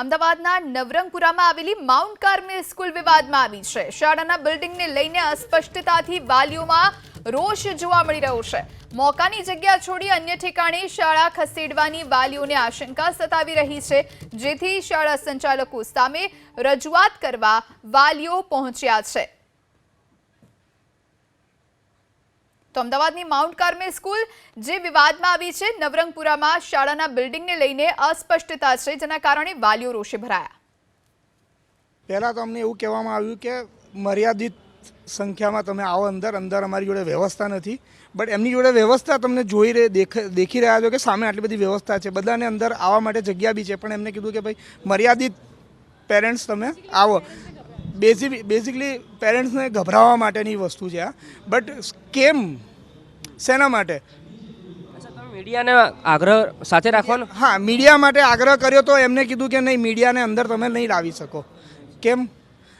અમદાવાદના નવરંગપુરામાં આવેલી mount Carmel school વિવાદમાં આવી છે. શાળાના બિલ્ડિંગને લઈને અસ્પષ્ટતાથી વાલીઓમાં રોષ જોવા મળી રહ્યો છે. મોકાની જગ્યા છોડી અન્ય ઠેકાણે શાળા ખસેડવાની વાલીઓને આશંકા સતાવી રહી છે, જેથી શાળા સંચાલકો સામે રજૂઆત કરવા વાલીઓ પહોંચ્યા છે. તો અમદાવાદની માઉન્ટ કાર્મેલ સ્કૂલ, જે વિવાદમાં આવી છે, નવરંગપુરામાં શાળાના બિલ્ડિંગને લઈને અસ્પષ્ટતા છે, જેના કારણે વાલીઓ રોષે ભરાયા. પહેલાં તો અમને એવું કહેવામાં આવ્યું કે મર્યાદિત સંખ્યામાં તમે આવો અંદર અંદર અમારી જોડે વ્યવસ્થા નથી. બટ એમની જોડે વ્યવસ્થા તમને જોઈ રહે, દેખ રહ્યા છો કે સામે આટલી બધી વ્યવસ્થા છે. બધાને અંદર આવવા માટે જગ્યા બી છે. પણ એમને કીધું કે ભાઈ, મર્યાદિત પેરેન્ટ્સ તમે આવો. બેઝિક બેઝિકલી પેરેન્ટ્સને ગભરાવવા માટેની વસ્તુ છે આ. બટ કેમ શેના માટે? મીડિયાને આગ્રહ સાથે રાખવાનો? હા મીડિયા માટે આગ્રહ કર્યો તો એમને કીધું કે નહીં મીડિયાને અંદર તમે નહીં લાવી શકો. કેમ?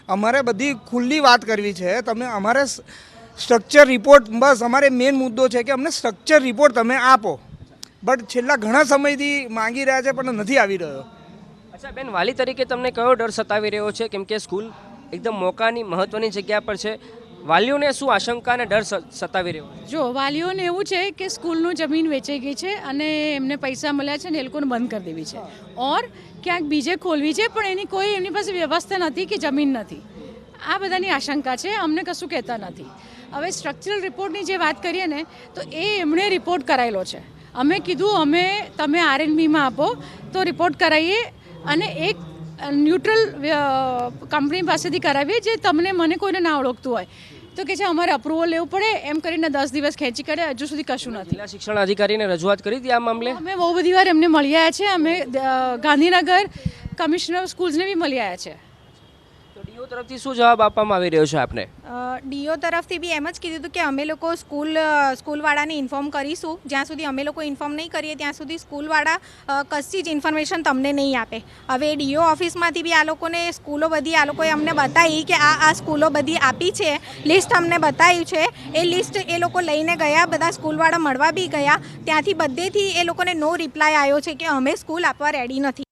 અમારે બધી ખુલ્લી વાત કરવી છે. તમે અમારે સ્ટ્રક્ચર રિપોર્ટ બસ અમારે મેઇન મુદ્દો છે કે અમને સ્ટ્રક્ચર રિપોર્ટ તમે આપો. બટ છેલ્લા ઘણા સમયથી માંગી રહ્યા છે પણ નથી આવી રહ્યો. અચ્છા બેન વાલી તરીકે તમને કયો ડર સતાવી રહ્યો છે? કેમ કે સ્કૂલ એકદમ મોકાની મહત્વની જગ્યા પર છે. વાલીઓને શું આશંકા અને ડર સતાવી રહ્યો જો, વાલીઓને એવું છે કે સ્કૂલનું જમીન વેચાઈ ગઈ છે અને એમને પૈસા મળ્યા છે ને એ લોકોને બંધ કરી દેવી છે. ઓર ક્યાંક બીજે ખોલવી છે, પણ એની કોઈ, એમની પાસે વ્યવસ્થા નથી કે જમીન નથી. આ બધાની આશંકા છે, અમને કશું કહેતા નથી. હવે સ્ટ્રક્ચરલ રિપોર્ટની જે વાત કરીએ ને, તો એ એમણે રિપોર્ટ કરાયેલો છે. અમે કીધું, અમે, તમે આરએનબીમાં આપો, તો રિપોર્ટ કરાવીએ અને એક ન્યુટ્રલ કંપની પાસેથી કરાવીએ જે તમને મને કોઈને ના ઓળખતું હોય. તો કે છે અમારે અપ્રુવલ લેવું પડે એમ કરીને દસ દિવસ ખેંચી કરે હજુ સુધી કશું નથી. જિલ્લા શિક્ષણ અધિકારીને રજૂઆત કરી હતી આ મામલે? અમે બહુ બધી વાર એમને મળી આવ્યા છે. અમે ગાંધીનગર કમિશનર સ્કૂલ્સને બી મળી આવ્યા છે. ડીઓ તરફથી શું જવાબ આપવામાં આવી રહ્યો છે આપને? ડીઓ તરફથી બી એમ જ કીધું હતું કે અમે લોકો સ્કૂલ સ્કૂલવાળાને ઇન્ફોર્મ કરીશું. જ્યાં સુધી અમે લોકો ઇન્ફોર્મ નહીં કરીએ, ત્યાં સુધી સ્કૂલવાળા કશી જ ઇન્ફોર્મેશન તમને નહીં આપે. હવે ડીઓ ઓફિસમાંથી બી આ લોકોને સ્કૂલો બધી આ લોકોએ અમને બતાવી કે આ આ સ્કૂલો બધી આપી છે. લિસ્ટ અમને બતાવ્યું છે. એ લિસ્ટ એ લોકો લઈને ગયા, બધા સ્કૂલવાળા મળવા બી ગયા. ત્યાંથી બધેથી એ લોકોને નો રિપ્લાય આવ્યો છે કે અમે સ્કૂલ આપવા રેડી નથી.